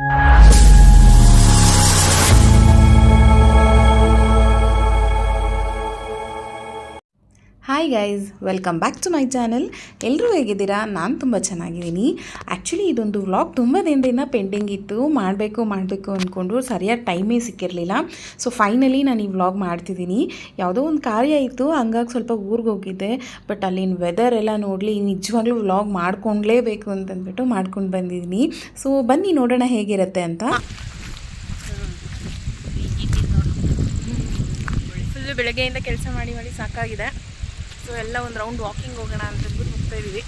you hi guys welcome back to my channel ಎಲ್ಲರೂ ಹೇಗಿದ್ದೀರಾ? ನಾನು ತುಂಬ ಚೆನ್ನಾಗಿದ್ದೀನಿ. ಆ್ಯಕ್ಚುಲಿ ಇದೊಂದು ವ್ಲಾಗ್ ತುಂಬ ದಿನದಿಂದ ಪೆಂಡಿಂಗ್ ಇತ್ತು. ಮಾಡಬೇಕು ಮಾಡಬೇಕು ಅಂದ್ಕೊಂಡು ಸರಿಯಾದ ಟೈಮೇ ಸಿಕ್ಕಿರಲಿಲ್ಲ. ಸೊ ಫೈನಲಿ ನಾನು ಈ ವ್ಲಾಗ್ ಮಾಡ್ತಿದ್ದೀನಿ. ಯಾವುದೋ ಒಂದು ಕಾರ್ಯ ಇತ್ತು, ಹಂಗಾಗಿ ಸ್ವಲ್ಪ ಊರಿಗೆ ಹೋಗಿದ್ದೆ. ಬಟ್ ಅಲ್ಲಿನ ವೆದರ್ ಎಲ್ಲ ನೋಡಲಿ, ನಿಜವಾಗ್ಲೂ ವ್ಲಾಗ್ ಮಾಡ್ಕೊಂಡ್ಲೇಬೇಕು ಅಂತಂದ್ಬಿಟ್ಟು ಮಾಡ್ಕೊಂಡು ಬಂದಿದ್ದೀನಿ. ಸೊ ಬನ್ನಿ ನೋಡೋಣ ಹೇಗಿರುತ್ತೆ ಅಂತ. ಬೆಳಗ್ಗೆಯಿಂದ ಕೆಲಸ ಮಾಡಿ ಮಾಡಿ ಸಾಕಾಗಿದೆ. ಸೊ ಎಲ್ಲ ಒಂದು ರೌಂಡ್ ವಾಕಿಂಗ್ ಹೋಗೋಣ ಅಂತಂದ್ಬಿಟ್ಟು ಹೋಗ್ತಾ ಇದ್ದೀವಿ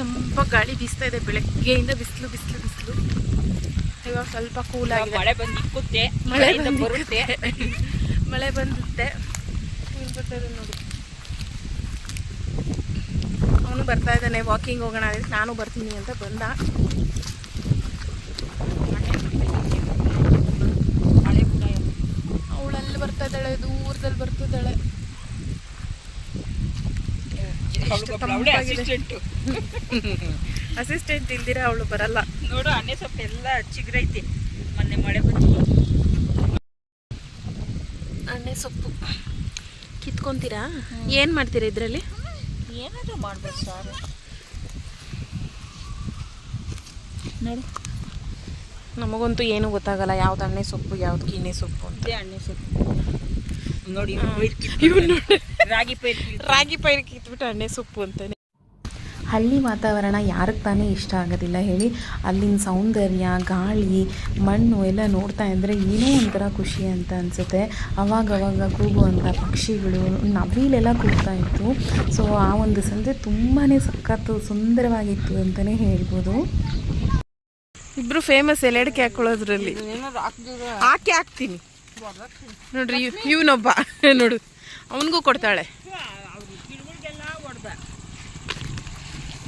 ತುಂಬ ಗಾಳಿ ಬೀಸ್ತಾ ಇದೆ ಬೆಳಗ್ಗೆಯಿಂದ ಬಿಸಿಲು ಬಿಸಿಲು ಬಿಸಿಲು. ಇವಾಗ ಸ್ವಲ್ಪ ಕೂಲ್ ಆಗಿದೆ. ಮಳೆ ಬಂದು ಇಕ್ಕುತ್ತೆ ಮಳೆ ಬರುತ್ತೆ. ಮಳೆ ಬಂದುತ್ತೆ. ಬರ್ತಾ ನೋಡಿ. ಅವನು ಬರ್ತಾ ಇದ್ದಾನೆ ವಾಕಿಂಗ್ ಹೋಗೋಣ. ಅದಕ್ಕೆ ನಾನು ಬರ್ತೀನಿ ಅಂತ ಬಂದ ಮಳೆ ಕೂಡ ಅವಳಲ್ಲಿ ಬರ್ತಾ ಇದ್ದಾಳೆ ದೂರದಲ್ಲಿ ಬರ್ತಿದ್ದಾಳೆ ಎಷ್ಟು ತಂಪಾಗಿದೆ. ಅಸಿಸ್ಟೆಂಟ್ ಇಲ್ದಿರ ಅವಳು ಬರಲ್ಲ. ನೋಡು ಅಣ್ಣೆ ಸೊಪ್ಪು ಎಲ್ಲ ಚಿಗ್ರೈತಿ ಮೊನ್ನೆ ಮಳೆ ಬಂದು ಅಣ್ಣೆ ಸೊಪ್ಪು. ಕಿತ್ಕೊಂತೀರಾ? ಏನು ಮಾಡ್ತೀರಾ ಇದರಲ್ಲಿ? ಏನಾದ್ರು ಮಾಡ್ಬೋದು ಸರ್. ನೋಡಿ. ನಮಗಂತೂ ಏನು ಗೊತ್ತಾಗಲ್ಲ ಯಾವ್ದು ಅಣ್ಣೆ ಸೊಪ್ಪು ಯಾವ್ದು ಕೀನೆ ಸೊಪ್ಪು ಅಂತ. ಅಣ್ಣೆ ಸೊಪ್ಪು. ನೋಡಿ. ರಾಗಿ ಪೈರ್. ರಾಗಿ ಪೈರಿ ಕಿತ್ಬಿಟ್ಟು ಅಣ್ಣೆ ಸೊಪ್ಪು ಅಂತಾನೆ. ಹಳ್ಳಿ ವಾತಾವರಣ ಯಾರಿಗೆ ತಾನೇ ಇಷ್ಟ ಆಗೋದಿಲ್ಲ ಹೇಳಿ. ಅಲ್ಲಿನ ಸೌಂದರ್ಯ ಗಾಳಿ ಮಣ್ಣು ಎಲ್ಲ ನೋಡ್ತಾ ಇದ್ದರೆ ಏನೋ ಒಂಥರ ಖುಷಿ ಅಂತ ಅನಿಸುತ್ತೆ. ಅವಾಗವಾಗ ಅವಾಗ ಕೂಗುವಂಥ ಪಕ್ಷಿಗಳು ನವಿಲೆಲ್ಲ ಕೂಗ್ತಾ ಇತ್ತು. ಸೊ ಆ ಒಂದು ಸಂಜೆ ತುಂಬಾ ಸಖತ್ತು ಸುಂದರವಾಗಿತ್ತು ಅಂತಲೇ ಹೇಳ್ಬೋದು. ಇಬ್ಬರು ಫೇಮಸ್ ಎಲೆಡಿಕೆ ಹಾಕೊಳ್ಳೋದ್ರಲ್ಲಿ. ಏನಾದ್ರು ಹಾಕ್ದಿರ? ಹಾಕಿ ಹಾಕ್ತೀನಿ. ನೋಡ್ರಿ ಇವ್- ಇವನೊಬ್ಬ ನೋಡು. ಅವನಿಗೂ ಕೊಡ್ತಾಳೆ.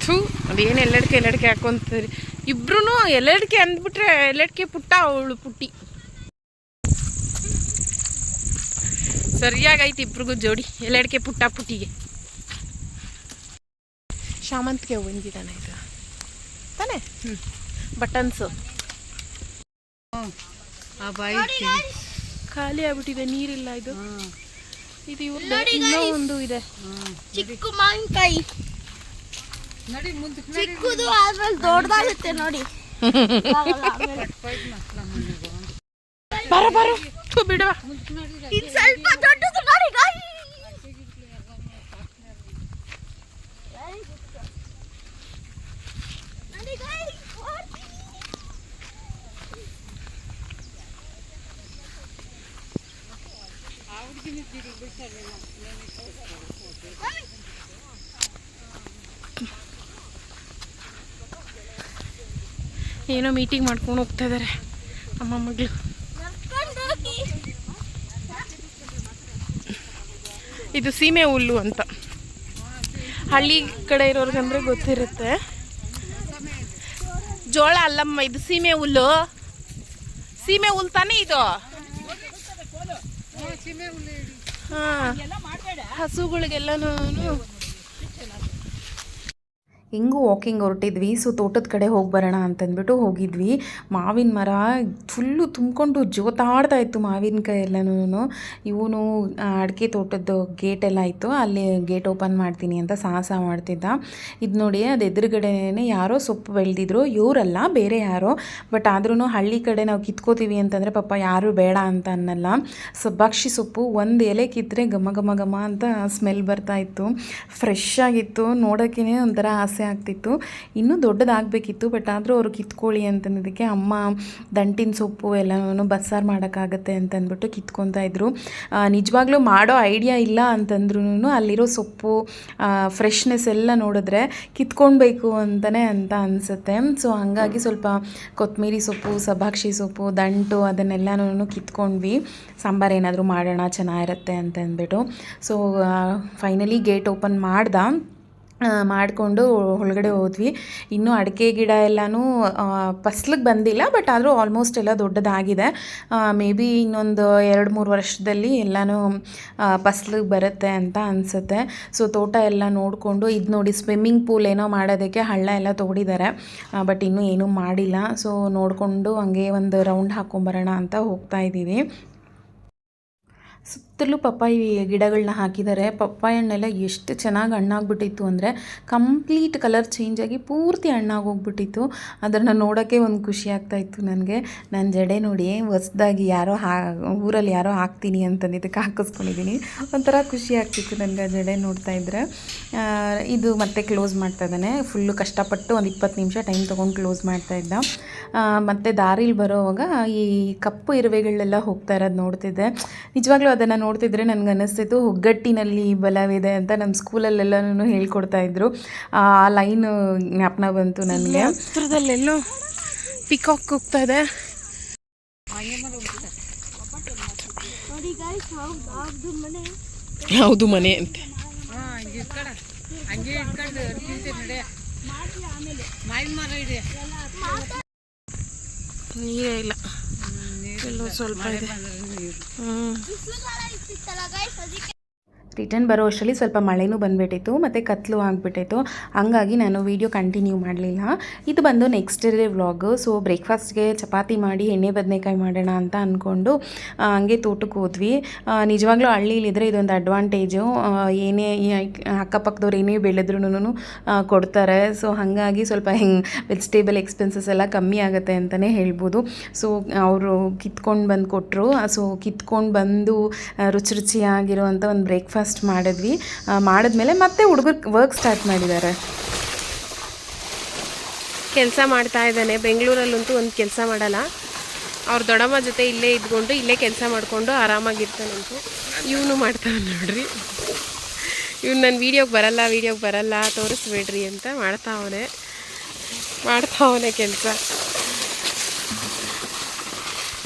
ಥೂ ಅದೇನು ಎಲ್ಲಡಿಕೆ ಎಲ್ಲಡಿಕೆ ಹಾಕೊಂತೀರಿ. ಇಬ್ರು ಎಲ್ಲಡಿಕೆ ಅಂದ್ಬಿಟ್ರೆ ಎಲ್ಲಡಿಕೆ ಪುಟ್ಟ ಅವಳು ಪುಟ್ಟಿ. ಸರಿಯಾಗೈತೆ ಇಬ್ರಿಗೂ ಜೋಡಿ ಎಲ್ಲಡಿಕೆ ಪುಟ್ಟ ಪುಟ್ಟಿಗೆ. ಶಾಮಂತಿಗೆ ಒಂದಿದ್ದಾನೆ ಇದು. ತಾನೇ? ಹ್ಞೂ ಬಟನ್ಸು. ಆ ಬಾಯಿ ಖಾಲಿ ಆಗ್ಬಿಟ್ಟಿದೆ ನೀರಿಲ್ಲ ಇದು. ಇದು ಇನ್ನೂ ಒಂದು ಇದೆ. ಚಿಕ್ಕ ಮಾವಿನಕಾಯಿ. ನಡಿ ಮುಂದೆ ಚಿಕ್ಕದು ಆದ್ಮೇಲೆ ದೊಡ್ಡದಾಗುತ್ತೆ ನೋಡಿ. ಆಗಲ್ಲ ಆಮೇಲೆ. ಬರ ಬರು. ಬಿಡುವ. ಸ್ವಲ್ಪ ನೋಡಿ guys. ನೋಡಿ guys, ಓಡ್ತೀನಿ. ಏನೋ ಮೀಟಿಂಗ್ ಮಾಡ್ಕೊಂಡು ಹೋಗ್ತಾ ಇದ್ದಾರೆ ಅಮ್ಮ ಮಗಳು. ಇದು ಸೀಮೆ ಹುಲ್ಲು ಅಂತ. ಹಳ್ಳಿ ಕಡೆ ಇರೋರ್ಗಂದ್ರೆ ಗೊತ್ತಿರುತ್ತೆ. ಜೋಳ ಅಲ್ಲಮ್ಮ, ಇದು ಸೀಮೆ ಹುಲ್ಲು. ಸೀಮೆ ಹುಲ್ ತಾನೇ ಇದು ಹಾ ಹಸುಗಳಿಗೆಲ್ಲನೂ ಹಿಂಗೂ ವಾಕಿಂಗ್ ಹೊರಟಿದ್ವಿ ಸೊ ತೋಟದ ಕಡೆ ಹೋಗಿ ಬರೋಣ ಅಂತಂದ್ಬಿಟ್ಟು ಹೋಗಿದ್ವಿ. ಮಾವಿನ ಮರ ಫುಲ್ಲು ತುಂಬಿಕೊಂಡು ಜೋತಾಡ್ತಾ ಇತ್ತು ಮಾವಿನಕಾಯಿ ಎಲ್ಲನೂ ಇವನು ಅಡಿಕೆ ತೋಟದ ಗೇಟ್ ಎಲ್ಲ ಇತ್ತು, ಅಲ್ಲಿ ಗೇಟ್ ಓಪನ್ ಮಾಡ್ತೀನಿ ಅಂತ ಸಾಹಸ ಮಾಡ್ತಿದ್ದ. ಇದು ನೋಡಿ ಅದು ಎದುರುಗಡೆನೇ ಯಾರೋ ಸೊಪ್ಪು ಬೆಳೆದಿದ್ರು. ಇವರಲ್ಲ, ಬೇರೆ ಯಾರೋ. ಬಟ್ ಆದ್ರೂ ಹಳ್ಳಿ ಕಡೆ ನಾವು ಕಿತ್ಕೋತೀವಿ ಅಂತಂದರೆ ಪಾಪ ಯಾರು ಬೇಡ ಅಂತ ಅನ್ನಲ್ಲ. ಸಬ್ಬಾಕ್ಷಿ ಸೊಪ್ಪು ಒಂದು ಎಲೆ ಕಿತ್ತರೆ ಘಮ ಘಮ ಘಮ ಅಂತ ಸ್ಮೆಲ್ ಬರ್ತಾ ಇತ್ತು. ಫ್ರೆಶ್ ಆಗಿತ್ತು. ನೋಡೋಕ್ಕೇ ಒಂಥರ ಆಸೆ ಆಗ್ತಿತ್ತು. ಇನ್ನೂ ದೊಡ್ಡದಾಗಬೇಕಿತ್ತು ಬಟ್ ಆದರೂ ಅವರು ಕಿತ್ಕೊಳ್ಳಿ ಅಂತಂದಿದ್ದಕ್ಕೆ ಅಮ್ಮ ದಂಟಿನ ಸೊಪ್ಪು ಎಲ್ಲನೂ ಬಸ್ಸಾರು ಮಾಡೋಕ್ಕಾಗತ್ತೆ ಅಂತಂದ್ಬಿಟ್ಟು ಕಿತ್ಕೊತಾ ಇದ್ರು. ಆ, ನಿಜವಾಗ್ಲೂ ಮಾಡೋ ಐಡಿಯಾ ಇಲ್ಲ ಅಂತಂದ್ರೂ ಅಲ್ಲಿರೋ ಸೊಪ್ಪು ಫ್ರೆಶ್ನೆಸ್ ಎಲ್ಲ ನೋಡಿದ್ರೆ ಕಿತ್ಕೊಳ್ಬೇಕು ಅಂತಲೇ ಅಂತ ಅನಿಸುತ್ತೆ. ಸೊ ಹಾಗಾಗಿ ಸ್ವಲ್ಪ ಕೊತ್ತಂಬರಿ ಸೊಪ್ಪು ಸಬಾಕ್ಷಿ ಸೊಪ್ಪು ದಂಟು ಅದನ್ನೆಲ್ಲನೂ ಕಿತ್ಕೊಂಡ್ವಿ. ಸಾಂಬಾರು ಏನಾದರೂ ಮಾಡೋಣ ಚೆನ್ನಾಗಿರುತ್ತೆ ಅಂತ ಅಂದ್ಬಿಟ್ಟು ಸೊ ಫೈನಲಿ ಗೇಟ್ ಓಪನ್ ಮಾಡ್ದ. ಮಾಡಿಕೊಂಡು ಒಳಗಡೆ ಹೋದ್ವಿ. ಇನ್ನೂ ಅಡಿಕೆ ಗಿಡ ಎಲ್ಲನೂ ಫಸ್ಲಿಗೆ ಬಂದಿಲ್ಲ, ಬಟ್ ಆದರೂ ಆಲ್ಮೋಸ್ಟ್ ಎಲ್ಲ ದೊಡ್ಡದಾಗಿದೆ. ಮೇ ಬಿ ಇನ್ನೊಂದು ಎರಡು ಮೂರು ವರ್ಷದಲ್ಲಿ ಎಲ್ಲನೂ ಫಸ್ಲಿಗೆ ಬರುತ್ತೆ ಅಂತ ಅನಿಸುತ್ತೆ. ಸೊ, ತೋಟ ಎಲ್ಲ ನೋಡಿಕೊಂಡು, ಇದು ನೋಡಿ ಸ್ವಿಮ್ಮಿಂಗ್ ಪೂಲ್ ಏನೋ ಮಾಡೋದಕ್ಕೆ ಹಳ್ಳ ಎಲ್ಲ ತೋಡಿದ್ದಾರೆ ಬಟ್ ಇನ್ನೂ ಏನೂ ಮಾಡಿಲ್ಲ. ಸೊ, ನೋಡಿಕೊಂಡು ಹಂಗೆ ಒಂದು ರೌಂಡ್ ಹಾಕ್ಕೊಂಬರೋಣ ಅಂತ ಹೋಗ್ತಾ ಇದ್ದೀವಿ. ಸುತ್ತಲೂ ಪಪ್ಪಾಯಿ ಗಿಡಗಳನ್ನ ಹಾಕಿದ್ದಾರೆ. ಪಪ್ಪಾಯಿ ಹಣ್ಣೆಲ್ಲ ಎಷ್ಟು ಚೆನ್ನಾಗಿ ಹಣ್ಣಾಗ್ಬಿಟ್ಟಿತ್ತು ಅಂದರೆ ಕಂಪ್ಲೀಟ್ ಕಲರ್ ಚೇಂಜ್ ಆಗಿ ಪೂರ್ತಿ ಹಣ್ಣಾಗೋಗ್ಬಿಟ್ಟಿತ್ತು ಅದನ್ನು ನೋಡೋಕ್ಕೆ ಒಂದು ಖುಷಿ ಆಗ್ತಾ ಇತ್ತು ನನಗೆ. ನನ್ನ ಜಡೆ ನೋಡಿ ಹೊಸ್ದಾಗಿ ಯಾರೋ ಹಾ, ಊರಲ್ಲಿ ಯಾರೋ ಹಾಕ್ತೀನಿ ಅಂತಂದಿದ್ದಕ್ಕೆ ಹಾಕಿಸ್ಕೊಂಡಿದ್ದೀನಿ ಒಂಥರ ಖುಷಿ ಆಗ್ತಿತ್ತು ನನಗೆ ಆ ಜಡೆ ನೋಡ್ತಾ ಇದ್ದರೆ ಇದು ಮತ್ತೆ ಕ್ಲೋಸ್ ಮಾಡ್ತಾ ಇದ್ದಾನೆ. ಫುಲ್ಲು ಕಷ್ಟಪಟ್ಟು ಒಂದು ಇಪ್ಪತ್ತು ನಿಮಿಷ ಟೈಮ್ ತೊಗೊಂಡು ಕ್ಲೋಸ್ ಮಾಡ್ತಾ ಇದ್ದ. ಮತ್ತು ದಾರಿಲಿ ಬರೋವಾಗ ಈ ಕಪ್ಪು ಇರುವೆಗಳೆಲ್ಲ ಹೋಗ್ತಾ ಇರೋದು ನೋಡ್ತಿದ್ದೆ. ನಿಜವಾಗ್ಲೂ ಅದನ್ನು ನೋಡ್ತಿದ್ರೆ ನನಗೆ ಅನ್ನಿಸ್ತಿತ್ತು ಒಗ್ಗಟ್ಟಿನಲ್ಲಿ ಬಲವಿದೆ ಅಂತ ನಮ್ಮ ಸ್ಕೂಲಲ್ಲೆಲ್ಲನೂ ಹೇಳ್ಕೊಡ್ತಾ ಇದ್ರು. ಆ ಲೈನ್ ಜ್ಞಾಪನ ಬಂತು ನನಗೆ. ಹತ್ರದಲ್ಲೆಲ್ಲೋ ಪಿಕಾಕ್ ಹೋಗ್ತಾ ಇದೆ. ಯಾವುದು ಮನೆ ಅಂತ? ನೀರೇ ಇಲ್ಲ. ಎಲ್ಲೋ ಸ್ವಲ್ಪ ಇದೆ. हम्म. ರಿಟರ್ನ್ ಬರೋ ಅಷ್ಟರಲ್ಲಿ ಸ್ವಲ್ಪ ಮಳೆನೂ ಬಂದುಬಿಟ್ಟಿತ್ತು, ಮತ್ತು ಕತ್ಲು ಆಗಿಬಿಟ್ಟಿತ್ತು. ಹಂಗಾಗಿ ನಾನು ವೀಡಿಯೋ ಕಂಟಿನ್ಯೂ ಮಾಡಲಿಲ್ಲ. ಇದು ಬಂದು ನೆಕ್ಸ್ಟ್ ಡೇ ವ್ಲಾಗು ಸೊ ಬ್ರೇಕ್ಫಾಸ್ಟ್ಗೆ ಚಪಾತಿ ಮಾಡಿ, ಎಣ್ಣೆ ಬದನೆಕಾಯಿ ಮಾಡೋಣ ಅಂತ ಅಂದ್ಕೊಂಡು ಹಂಗೆ ತೋಟಕ್ಕೆ ಹೋದ್ವಿ. ನಿಜವಾಗ್ಲೂ ಹಳ್ಳಿಲಿದ್ರೆ ಇದೊಂದು ಅಡ್ವಾಂಟೇಜು ಏನೇ ಅಕ್ಕಪಕ್ಕದವ್ರು ಏನೇ ಬೆಳೆದ್ರೂ ಕೊಡ್ತಾರೆ. ಸೊ ಹಾಗಾಗಿ ಸ್ವಲ್ಪ ಹೆಂಗೆ ವೆಜಿಟೇಬಲ್ ಎಕ್ಸ್ಪೆನ್ಸಸ್ ಎಲ್ಲ ಕಮ್ಮಿ ಆಗುತ್ತೆ ಅಂತಲೇ ಹೇಳ್ಬೋದು. ಸೊ ಅವರು ಕಿತ್ಕೊಂಡು ಬಂದು ಕೊಟ್ಟರು ಸೊ ಕಿತ್ಕೊಂಡು ಬಂದು ರುಚಿ ರುಚಿಯಾಗಿರುವಂಥ ಒಂದು ಬ್ರೇಕ್ಫಾಸ್ಟ್ ಮಾಡಿದ್ವಿ. ಮಾಡಿದ್ಮೇಲೆ ಮತ್ತೆ ಹುಡುಗರು ವರ್ಕ್ ಸ್ಟಾರ್ಟ್ ಮಾಡಿದ್ದಾರೆ. ಕೆಲಸ ಮಾಡ್ತಾ ಇದ್ದಾನೆ. ಬೆಂಗಳೂರಲ್ಲಂತೂ ಒಂದು ಕೆಲಸ ಮಾಡಲ್ಲ. ಅವ್ರ ದೊಡ್ಡಮ್ಮ ಜೊತೆ ಇಲ್ಲೇ ಇದ್ಕೊಂಡು ಇಲ್ಲೇ ಕೆಲಸ ಮಾಡಿಕೊಂಡು ಆರಾಮಾಗಿರ್ತಾನಂತೂ. ಇವನು ಮಾಡ್ತಾನೆ ನೋಡ್ರಿ. ಇವ್ನು ನನ್ನ ವೀಡಿಯೋಗೆ ಬರಲ್ಲ ವೀಡಿಯೋಗೆ ಬರಲ್ಲ, ತೋರಿಸ್ಬೇಡ್ರಿ ಅಂತ ಮಾಡ್ತಾವನೆ. ಮಾಡ್ತಾವನೆ ಕೆಲಸ.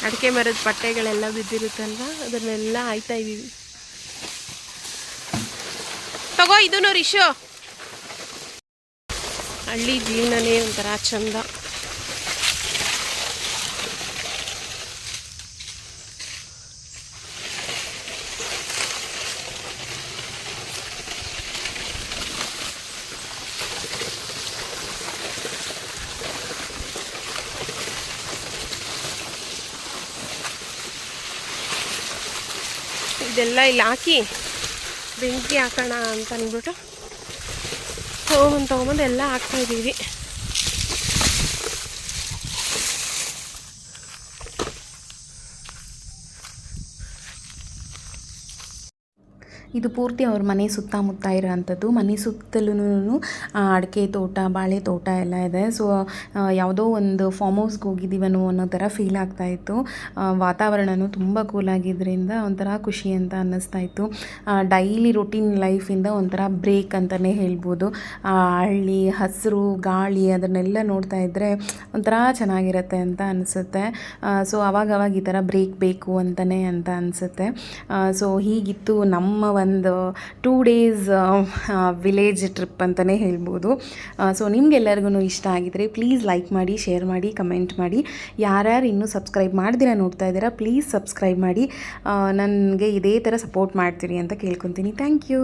ಅಡಿಕೆ ಮರದ ಪಟ್ಟೆಗಳೆಲ್ಲ ಬಿದ್ದಿರುತ್ತಲ್ವ? ಅದನ್ನೆಲ್ಲ ಆಯ್ತಾ ಇದ್ದೀವಿ. ತಗೋ ಇದು ರಿಶು ಹಳ್ಳಿ ಜೀವನನೇ ಒಂಥರ ಚಂದ. ಇದೆಲ್ಲ ಇಲ್ಲಿ ಹಾಕಿ. ಬೆಂಕಿ ಹಾಕೋಣ ಅಂತ ಅಂದ್ಬಿಟ್ಟು ತೊಗೊಂಬಂದು ತೊಗೊಂಬಂದು ಎಲ್ಲ ಹಾಕ್ತಾ ಇದು ಪೂರ್ತಿ ಅವ್ರ ಮನೆ ಸುತ್ತಮುತ್ತ ಇರೋವಂಥದ್ದು. ಮನೆ ಸುತ್ತಲೂ ಅಡಿಕೆ ತೋಟ, ಬಾಳೆ ತೋಟ ಎಲ್ಲ ಇದೆ. ಸೊ ಯಾವುದೋ ಒಂದು ಫಾರ್ಮ್ ಹೌಸ್ಗೆ ಹೋಗಿದ್ದೀವನೋ ಅನ್ನೋ ಥರ ಫೀಲ್ ಆಗ್ತಾ ಇತ್ತು. ವಾತಾವರಣವೂ ತುಂಬ ಕೂಲಾಗಿದ್ದರಿಂದ ಒಂಥರ ಖುಷಿ ಅಂತ ಅನ್ನಿಸ್ತಾ ಇತ್ತು. ಡೈಲಿ ರೊಟೀನ್ ಲೈಫಿಂದ ಒಂಥರ ಬ್ರೇಕ್ ಅಂತಲೇ ಹೇಳ್ಬೋದು. ಹಳ್ಳಿ, ಹಸಿರು, ಗಾಳಿ ಅದನ್ನೆಲ್ಲ ನೋಡ್ತಾ ಇದ್ದರೆ ಒಂಥರ ಚೆನ್ನಾಗಿರುತ್ತೆ ಅಂತ ಅನಿಸುತ್ತೆ. ಸೊ ಅವಾಗವಾಗ ಅವಾಗ ಈ ಥರ ಬ್ರೇಕ್ ಬೇಕು ಅಂತಲೇ ಅಂತ ಅನಿಸುತ್ತೆ. ಸೊ ಹೀಗಿತ್ತು ನಮ್ಮ ಒಂದು ಟೂ ಡೇಸ್ ವಿಲೇಜ್ ಟ್ರಿಪ್ ಅಂತಲೇ ಹೇಳ್ಬೋದು. ಸೊ ನಿಮ್ಗೆಲ್ಲರಿಗೂ ಇಷ್ಟ ಆಗಿದ್ರೆ ಪ್ಲೀಸ್ ಲೈಕ್ ಮಾಡಿ ಶೇರ್ ಮಾಡಿ ಕಮೆಂಟ್ ಮಾಡಿ. ಯಾರ್ಯಾರು ಇನ್ನೂ ಸಬ್ಸ್ಕ್ರೈಬ್ ಮಾಡಿದಿರ ನೋಡ್ತಾ ಇದ್ದೀರಾ ಪ್ಲೀಸ್ ಸಬ್ಸ್ಕ್ರೈಬ್ ಮಾಡಿ. ನನಗೆ ಇದೇ ಥರ ಸಪೋರ್ಟ್ ಮಾಡ್ತೀರಿ ಅಂತ ಕೇಳ್ಕೊತೀನಿ. Thank you